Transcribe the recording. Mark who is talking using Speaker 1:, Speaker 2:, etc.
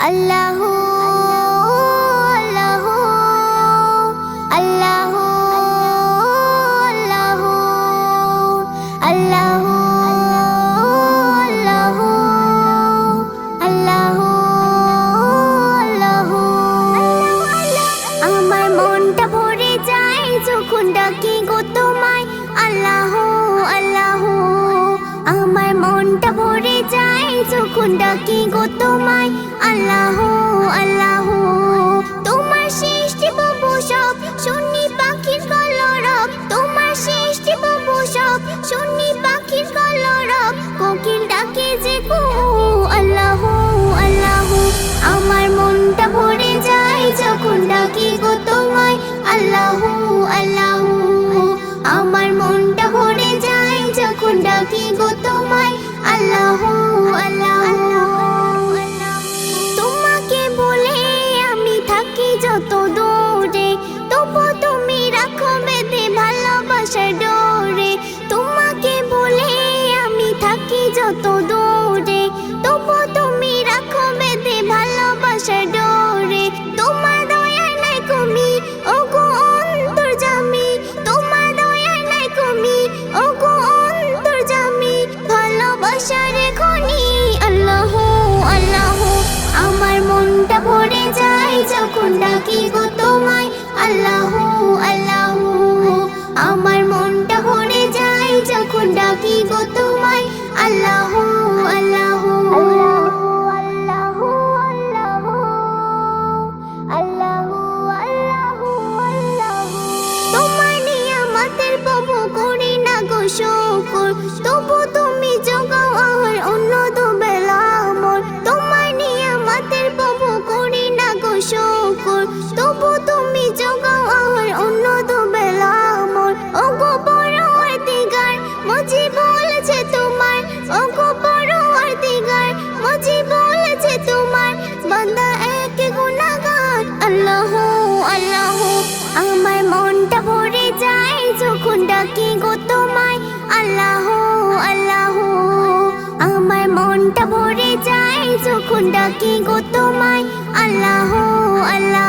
Speaker 1: আল্লাহ আল্লাহ আল্লাহ আল্লাহ আল্লাহ আমার মনটা ভরে যায় যখন ডাকি গো তোমায়, আল্লাহ আল্লাহ। যখন ডাকি গো তোমায় আল্লাহ আল্লাহ তোমার সেই 叫多多。胸 মনটা ভরে যায় যখন ডাকি গো তোমায় আল্লাহ আল্লাহ।